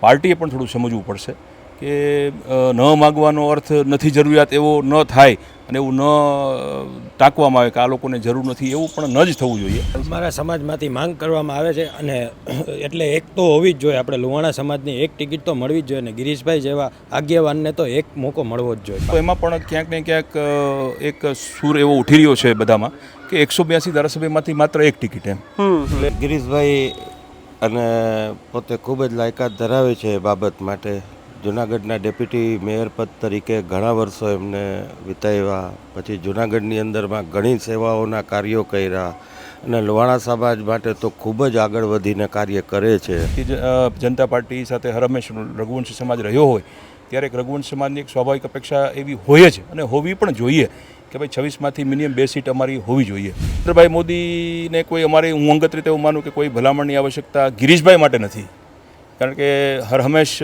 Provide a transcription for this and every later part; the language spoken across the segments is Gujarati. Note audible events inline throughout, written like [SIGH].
પાર્ટીએ પણ થોડું સમજવું પડશે કે ન માગવાનો અર્થ નથી જરૂરિયાત એવો ન થાય અને એવું ન ટાંકવામાં આવે કે આ લોકોને જરૂર નથી એવું પણ ન જ થવું જોઈએ. અમારા સમાજમાંથી માંગ કરવામાં આવે છે અને એટલે એક તો હોવી જ જોઈએ. આપણે લુહાણા સમાજની એક ટિકિટ તો મળવી જ જોઈએ ને ગિરીશભાઈ જેવા આગેવાનને તો એક મોકો મળવો જ જોઈએ. તો એમાં પણ ક્યાંક ને ક્યાંક એક સૂર એવો ઉઠી રહ્યો છે બધામાં કે એકસો બ્યાસી ધારાસભ્યમાંથી માત્ર એક ટિકિટ એમ. ગિરીશભાઈ અને પોતે ખૂબ જ લાયકાત ધરાવે છે એ બાબત માટે. જુનાગઢના ડેપ્યુટી મેયર પદ તરીકે ઘણા વર્ષો એમને વિતાવ્યા, પછી જુનાગઢની અંદરમાં ઘણી સેવાઓના કાર્યો કર્યા અને લોહાણા સમાજ માટે તો ખૂબ જ આગળ વધીને કાર્ય કરે છે. જનતા પાર્ટી સાથે હરમેશ રઘુવંશી સમાજ રહ્યો હોય, ત્યારે રઘુવંશ સમાજની એક સ્વાભાવિક અપેક્ષા એવી હોય જ અને હોવી પણ જોઈએ. કે ભાઈ છવ્વીસમાંથી મિનિમમ બે સીટ અમારી હોવી જોઈએ. નરેન્દ્રભાઈ મોદીને કોઈ અમારી હું અંગત રીતે એવું માનું કે કોઈ ભલામણની આવશ્યકતા ગિરીશભાઈ માટે નથી. કારણ કે હર હંમેશ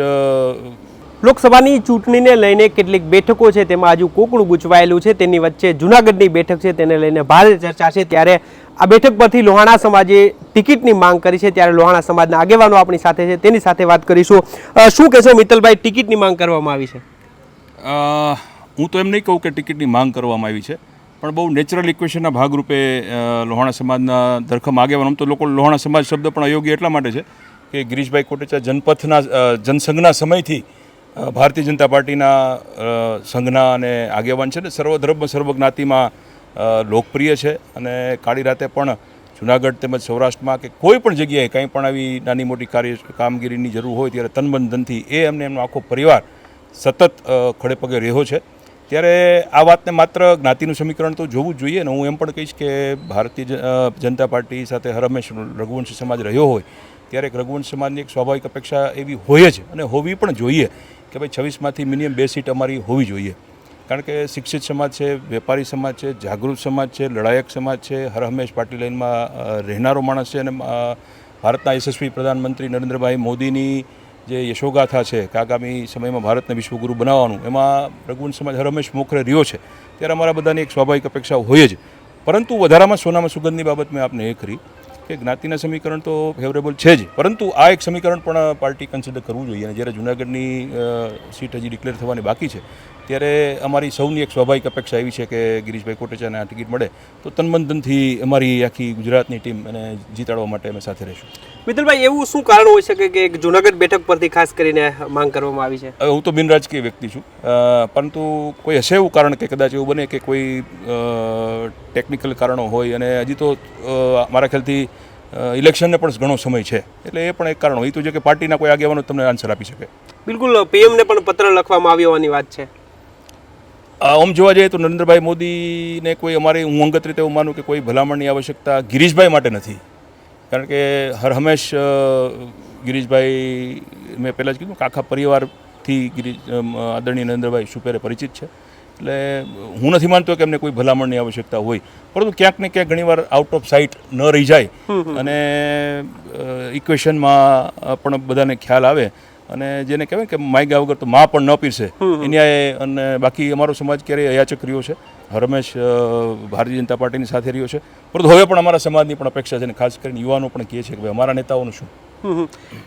લોકસભાની ચૂંટણીને લઈને કેટલીક બેઠકો છે તેમાં હજુ કોકણું ગૂંચવાયેલું છે તેની વચ્ચે જૂનાગઢની બેઠક છે તેને લઈને ભારે ચર્ચા છે. ત્યારે આ બેઠક પરથી લોહાણા સમાજે ટિકિટની માંગ કરી છે ત્યારે લોહાણા સમાજના આગેવાનો આપણી સાથે છે તેની સાથે વાત કરીશું. શું કહેશો મિત્તલભાઈ ટિકિટની માંગ કરવામાં આવી છે? હું તો એમ નહીં કહું કે ટિકિટની માંગ કરવામાં આવી છે પણ બહુ નેચરલ ઇક્વેશનના ભાગરૂપે લોહાણા સમાજના ધરખમ આગેવાનો તો લોકો લોહાણા સમાજ શબ્દ પણ અયોગ્ય એટલા માટે છે કે ગિરીશભાઈ કોટેચા જનપથના જનસંઘના સમયથી ભારતીય જનતા પાર્ટીના સંઘના અને આગેવાન છે ને સર્વધર્મ સર્વ જ્ઞાતિમાં અ, લોકપ્રિય છે અને કાળી રાતે પણ જુનાગઢ તેમજ સૌરાષ્ટ્રમાં કે કોઈ પણ જગ્યાએ કંઈ પણ આવી નાની મોટી કાર્ય કામગીરીની જરૂર હોય ત્યારે તનબંધનથી એ એમને એમનો આખો પરિવાર સતત ખડેપગે રહ્યો છે. ત્યારે આ વાતને માત્ર જ્ઞાતિનું સમીકરણ તો જોવું જ જોઈએ ને હું એમ પણ કહીશ કે ભારતીય જનતા પાર્ટી સાથે હરમેશ રઘુવંશી સમાજ રહ્યો હોય, ત્યારે એક રઘુવંશ સમાજની એક સ્વાભાવિક અપેક્ષા એવી હોય જ અને હોવી પણ જોઈએ કે ભાઈ છવ્વીસમાંથી મિનિમમ બે સીટ અમારી હોવી જોઈએ. કારણ કે શિક્ષિત સમાજ છે, વેપારી સમાજ છે, જાગૃત સમાજ છે, લડાયક સમાજ છે, હરહમેશ પાર્ટી લાઇનમાં રહેનારો માણસ છે અને ભારતના યશસ્વી પ્રધાનમંત્રી નરેન્દ્રભાઈ મોદીની જે યશોગાથા છે, કે આગામી સમયમાં ભારતને વિશ્વગુરુ બનાવવાનું, એમાં રઘુવંશ સમાજ હર હંમેશ મોખરે રહ્યો છે. ત્યારે અમારા બધાની એક સ્વાભાવિક અપેક્ષા હોય જ. પરંતુ વધારામાં સોનામાં સુગંધની બાબત મેં આપને એ કરી કે જ્ઞાતિના સમીકરણ તો ફેવરેબલ છે જ. પરંતુ આ એક સમીકરણ પણ પાર્ટી કન્સિડર કરવું જોઈએ. અને જ્યારે જુનાગઢની સીટ હજી ડિક્લેર થવાની બાકી છે ત્યારે અમારી સૌની એક સ્વાભાવિક અપેક્ષા એવી છે કે ગિરીશભાઈ કોટેચાને આ ટિકિટ મળે તો તનબંધનથી અમારી આખી ગુજરાતની ટીમ એને જીતાડવા માટે અમે સાથે રહીશું. મિત્તલભાઈ એવું શું કારણ હોઈ શકે કે જૂનાગઢ બેઠક પરથી ખાસ કરીને માંગ કરવામાં આવી છે? હું તો બિનરાજકીય વ્યક્તિ છું. પરંતુ કોઈ હશે એવું કારણ કે કદાચ એવું બને કે કોઈ ટેકનિકલ કારણો હોય અને હજી તો મારા ખ્યાલથી ઇલેક્શનને પણ ઘણો સમય છે. એટલે એ પણ એક કારણ હોય. તો છે કે પાર્ટીના કોઈ આગેવાનો તમને આન્સર આપી શકે. બિલકુલ પીએમને પણ પત્ર લખવામાં આવ્યો હોવાની વાત છે. આમ જોવા જઈએ તો નરેન્દ્રભાઈ મોદીને કોઈ અમારી હું અંગત રીતે એવું માનું કે કોઈ ભલામણની આવશ્યકતા ગિરીશભાઈ માટે નથી. કારણ કે હર હંમેશ ગિરીશભાઈ મેં પહેલાં જ કીધું કે આખા પરિવારથી ગિરીશ આદરણીય નરેન્દ્રભાઈ સુપેરે પરિચિત છે. એટલે હું નથી માનતો કે એમને કોઈ ભલામણની આવશ્યકતા હોય. પરંતુ ક્યાંક ને ક્યાંક ઘણીવાર આઉટ ઓફ સાઇટ ન રહી જાય. અને ઇક્વેશનમાં પણ બધાને ખ્યાલ આવે. અને જેને કહેવાય કે માગ્યા વગર તો માં પણ ન પીરશે એની અને બાકી અમારો સમાજ ક્યારેય અયાચક રહ્યો છે? હરમેશ ભારતીય જનતા પાર્ટીની સાથે રહ્યો છે. પરંતુ હવે પણ અમારા સમાજની પણ અપેક્ષા છે અને ખાસ કરીને યુવાનો પણ કહે છે કે ભાઈ અમારા નેતાઓનું શું.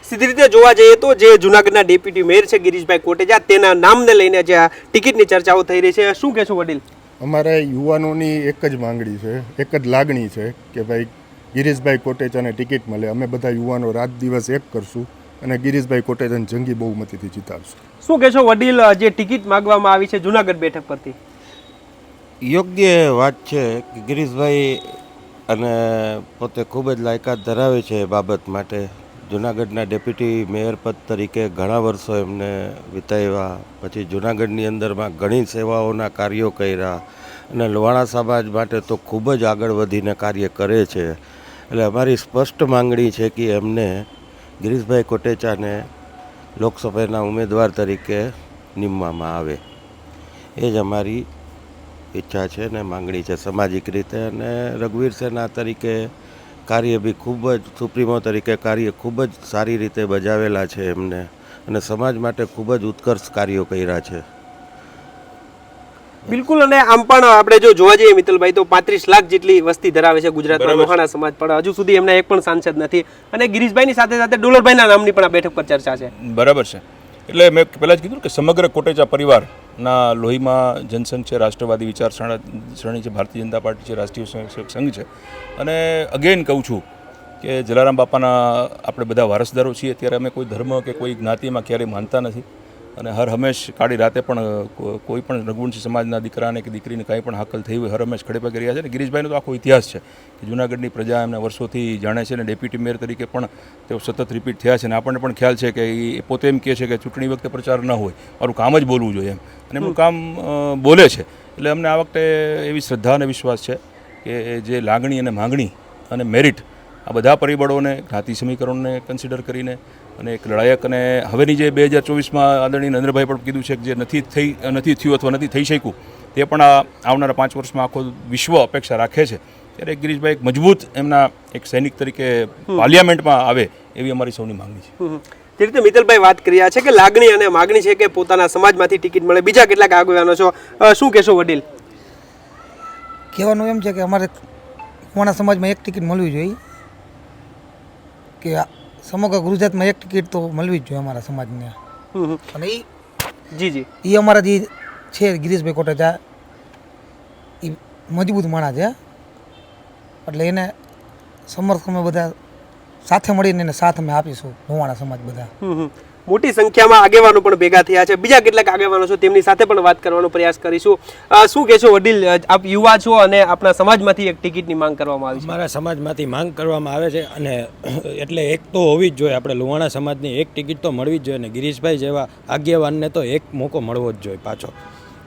સીધી રીતે જોવા જઈએ તો જે જુનાગઢના ડેપ્યુટી મેયર છે ગિરીશભાઈ કોટેજા તેના નામને લઈને જે આ ટિકિટની ચર્ચાઓ થઈ રહી છે. શું કહેશો વડીલ? અમારે યુવાનોની એક જ માંગણી છે એક જ લાગણી છે કે ભાઈ ગિરીશભાઈ કોટેચાને ટિકિટ મળે. અમે બધા યુવાનો રાત દિવસ એક કરશું. અને ગિરીશભાઈ કોટેજન જંગી બહુમતીથી જીતાડશું. શું કહેશો વડીલ જે ટિકિટ માંગવામાં આવી છે જુનાગઢ બેઠક પરથી? યોગ્ય વાત છે કે ગિરીશભાઈ અને પોતે ખૂબ જ લાયકાત ધરાવે છે એ બાબત માટે. જુનાગઢના ડેપ્યુટી મેયર પદ તરીકે ઘણા વર્ષો એમને વિતાવ્યા. પછી જુનાગઢની અંદરમાં ઘણી સેવાઓના કાર્યો કર્યા. અને લોહાણા સમાજ માટે તો ખૂબ જ આગળ વધીને કાર્ય કરે છે. એટલે અમારી સ્પષ્ટ માંગણી છે કે એમને ગિરીશભાઈ કોટેચાને લોકસભાના ઉમેદવાર તરીકે નીમવામાં આવે. એ જ અમારી ઈચ્છા છે ને માંગણી છે. સામાજિક રીતે અને રઘુવીર સેના તરીકે કાર્ય બી ખૂબ જ, સુપ્રીમો તરીકે કાર્ય ખૂબ જ સારી રીતે બજાવેલા છે એમને. અને સમાજ માટે ખૂબ જ ઉત્કર્ષ કાર્યો કર્યા છે. બિલકુલ અને આમ પણ આપણે જો જોવા જઈએ મિત્તલભાઈ તો પાંત્રીસ લાખ જેટલી વસ્તી ધરાવે છે ગુજરાતમાં લોહાણા સમાજ પણ. હજુ સુધી એમના એક પણ સાંસદ નથી. અને ગિરીશભાઈની સાથે સાથે ડોલરભાઈના નામની પણ આ બેઠક પર ચર્ચા છે. બરાબર છે. એટલે મેં પહેલાં જ કીધું કે સમગ્ર કોટેચા પરિવારના લોહીમાં જનસંઘ છે રાષ્ટ્રવાદી વિચારસરણા શ્રેણી છે ભારતીય જનતા પાર્ટી છે રાષ્ટ્રીય સ્વયંસેવક સંઘ છે. અને અગેન કહું છું કે જલારામ બાપાના આપણે બધા વારસદારો છીએ ત્યારે અમે કોઈ ધર્મ કે કોઈ જ્ઞાતિમાં ક્યારેય માનતા નથી. અને હર હંમેશ કાળી રાતે પણ કોઈ પણ રઘુવંશી સમાજના દીકરાને કે દીકરીને કાંઈ પણ હાકલ થઈ હોય, હર હંમેશ ખડે કરી રહ્યા છે. અને ગિરીશભાઈનો તો આખો ઇતિહાસ છે કે જૂનાગઢની પ્રજા એમને વર્ષોથી જાણે છે અને ડેપ્યુટી મેયર તરીકે પણ તેઓ સતત રિપીટ થયા છે. અને આપણને પણ ખ્યાલ છે કે એ પોતે એમ કહે છે કે ચૂંટણી વખતે પ્રચાર ન હોય. મારું કામ જ બોલવું જોઈએ એમ. અને એમનું કામ બોલે છે. એટલે અમને આ વખતે એવી શ્રદ્ધા અને વિશ્વાસ છે કે જે લાગણી અને માંગણી અને મેરિટ આ બધા પરિબળોને, જ્ઞાતિ સમીકરણોને કન્સિડર કરીને અને એક લડાયક અને હવેની જે બે હજાર ચોવીસમાં આદરણીય નરેન્દ્રભાઈ પણ કીધું છે કે જે નથી થઈ નથી થયું અથવા નથી થઈ શક્યું તે પણ આ આવનારા પાંચ વર્ષમાં આખો વિશ્વ અપેક્ષા રાખે છે. ત્યારે ગિરીશભાઈ એક મજબૂત એમના એક સૈનિક તરીકે પાર્લિયામેન્ટમાં આવે એવી અમારી સૌની માંગણી છે. જે રીતે મિતલભાઈ વાત કરી રહ્યા છે કે લાગણી અને માગણી છે કે પોતાના સમાજમાંથી ટિકિટ મળે. બીજા કેટલાક આગેવાનો છો? શું કહેશો વડીલ? કહેવાનું એમ છે કે અમારે કોણા સમાજમાં એક ટિકિટ મળવી જોઈએ કે સમગ્ર ગુજરાતમાં એક ટિકિટ તો મળવી જ જોઈએ અમારા સમાજને. અને એ જી જી એ અમારા જે છે ગિરીશભાઈ કોટેચા એ મજબૂત માણસ છે એટલે એને સમર્થ અમે બધા સાથે મળીને એને સાથ અમે આપીશું ભુવાણા સમાજ બધા. મોટી સંખ્યામાં આગેવાનો પણ ભેગા થયા છે. બીજા કેટલાક આગેવાનો છો તેમની સાથે પણ વાત કરવાનો પ્રયાસ કરીશું. શું કહેશો વડીલ આપ યુવા છો અને આપણા સમાજમાંથી એક ટિકિટની માંગ કરવામાં આવી છે? મારા સમાજમાંથી માંગ કરવામાં આવે છે અને [COUGHS] એટલે એક તો હોવી જ જોઈએ. આપણે લુહાણા સમાજની એક ટિકિટ તો મળવી જ જોઈએ અને ગિરીશભાઈ જેવા આગેવાનને તો એક મોકો મળવો જ જોઈએ પાછો.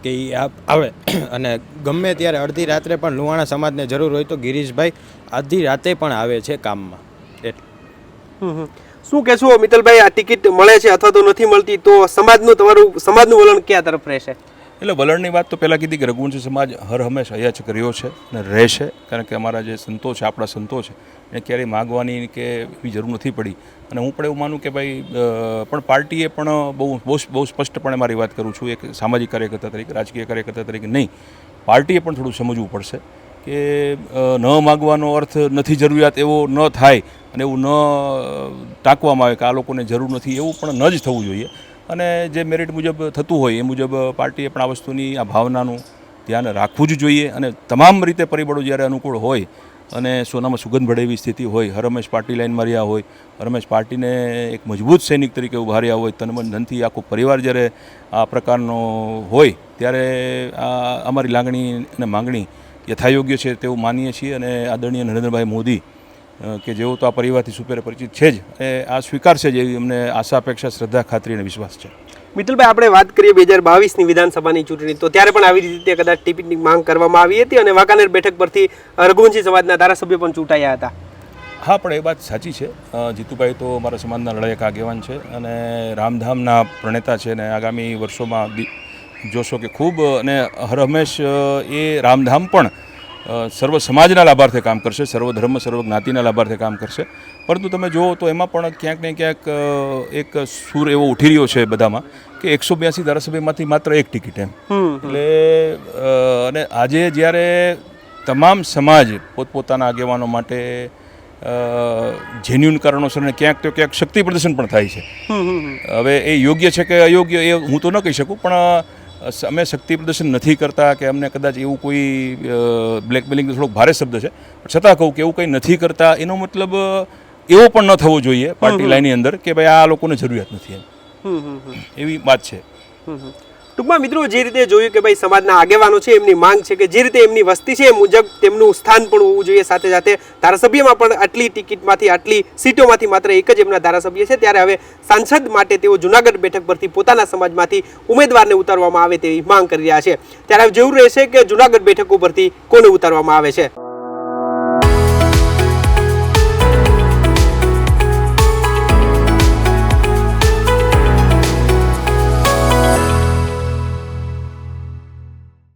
કે એ આવે. [COUGHS] અને ગમે ત્યારે અડધી રાત્રે પણ લુહાણા સમાજને જરૂર હોય તો ગિરીશભાઈ અડધી રાતે પણ આવે છે કામમાં. એટલે. શું કહેશો મિત્તલભાઈ, આ ટિકિટ મળે છે અથવા તો નથી મળતી, તો સમાજનું તમારું, સમાજનું વલણ ક્યાં તરફ રહેશે? એટલે વલણની વાત તો પહેલાં કીધી કે રઘુવંશી સમાજ હર હંમેશ અયાચ કર્યો છે અને રહેશે, કારણ કે અમારા જે સંતો છે, આપણા સંતો છે, એને ક્યારેય માગવાની કે એવી જરૂર નથી પડી. અને હું પણ એવું માનું કે ભાઈ પણ પાર્ટીએ પણ બહુ બહુ બહુ સ્પષ્ટપણે મારી વાત કરું છું, એક સામાજિક કાર્યકર્તા તરીકે, રાજકીય કાર્યકર્તા તરીકે નહીં. પાર્ટીએ પણ થોડું સમજવું પડશે. કે ન માગવાનો અર્થ નથી જરૂરિયાત એવો ન થાય અને એવું ન ટાંકવામાં આવે કે આ લોકોને જરૂર નથી એવું પણ ન જ થવું જોઈએ. અને જે મેરિટ મુજબ થતું હોય એ મુજબ પાર્ટીએ પણ આ વસ્તુની, આ ભાવનાનું ધ્યાન રાખવું જ જોઈએ અને તમામ રીતે પરિબળો જ્યારે અનુકૂળ હોય અને સોનામાં સુગંધ ભળે એવી સ્થિતિ હોય, હરમેશ પાર્ટી લાઈનમાં રહ્યા હોય, હરમેશ પાર્ટીને એક મજબૂત સૈનિક તરીકે ઊભા રહ્યા હોય તનમન ધનથી આખો પરિવાર જ્યારે આ પ્રકારનો હોય, ત્યારે આ અમારી લાગણી અને માંગણી યથાયોગ્ય છે તેવું માનીએ છીએ અને આદરણીય નરેન્દ્રભાઈ મોદી કે જેઓ તો આ પરિવારથી સુપેરે પરિચિત છે જ એ આ સ્વીકારશે જ એવી અમને આશા અપેક્ષા શ્રદ્ધા ખાતરી અને વિશ્વાસ છે. મિતુલભાઈ આપણે વાત કરીએ બે હજાર બાવીસની વિધાનસભાની ચૂંટણી તો ત્યારે પણ આવી રીતે કદાચ ટિકિટની માંગ કરવામાં આવી હતી અને વાંકાનેર બેઠક પરથી રઘુવંશી સમાજના ધારાસભ્ય પણ ચૂંટાયા હતા. હા પણ એ વાત સાચી છે. જીતુભાઈ તો મારા સમાજના લડાયક આગેવાન છે અને રામધામના પ્રણેતા છે અને આગામી વર્ષોમાં જોશો કે ખૂબ અને હરહમેશ એ રામધામ પણ સર્વ સમાજના લાભાર્થે કામ કરશે સર્વ ધર્મ સર્વ જ્ઞાતિના લાભાર્થે કામ કરશે. પરંતુ તમે જુઓ તો એમાં પણ ક્યાંક ને ક્યાંક એક સૂર એવો ઉઠી રહ્યો છે બધામાં કે એકસો બ્યાસી ધારાસભ્યમાંથી માત્ર એક ટિકિટ એમ. એટલે અને આજે જ્યારે તમામ સમાજ પોતપોતાના આગેવાનો માટે જેન્યુન કારણોસર અને ક્યાંક તો ક્યાંક શક્તિ પ્રદર્શન પણ થાય છે. હવે એ યોગ્ય છે કે અયોગ્ય એ હું તો ન કહી શકું પણ અમે શક્તિ પ્રદર્શન નથી કરતા કે અમને કદાચ એવું કોઈ બ્લેકમેલિંગ થોડોક ભારે શબ્દ છે. પણ છતાં કહું કે એવું કંઈ નથી કરતા એનો મતલબ એવો પણ ન થવો જોઈએ પાર્ટી લાઈનની અંદર કે ભાઈ આ લોકોને જરૂરિયાત નથી એમ. એવી વાત છે. ટૂંકમાં મિત્રો જે રીતે જોયું કે ભાઈ સમાજના આગેવાનો છે, એમની માંગ છે કે જે રીતે એમની વસ્તી છે એ મુજબ તેમનું સ્થાન પણ હોવું જોઈએ. સાથે સાથે ધારાસભ્યમાં પણ આટલી ટિકિટમાંથી, આટલી સીટોમાંથી માત્ર એક જ એમના ધારાસભ્ય છે. ત્યારે હવે સાંસદ માટે તેઓ જુનાગઢ બેઠક પરથી પોતાના સમાજમાંથી ઉમેદવારને ઉતારવામાં આવે તેવી માંગ કરી રહ્યા છે. ત્યારે હવે જેવું રહેશે કે જુનાગઢ બેઠક ઉપરથી કોને ઉતારવામાં આવે છે?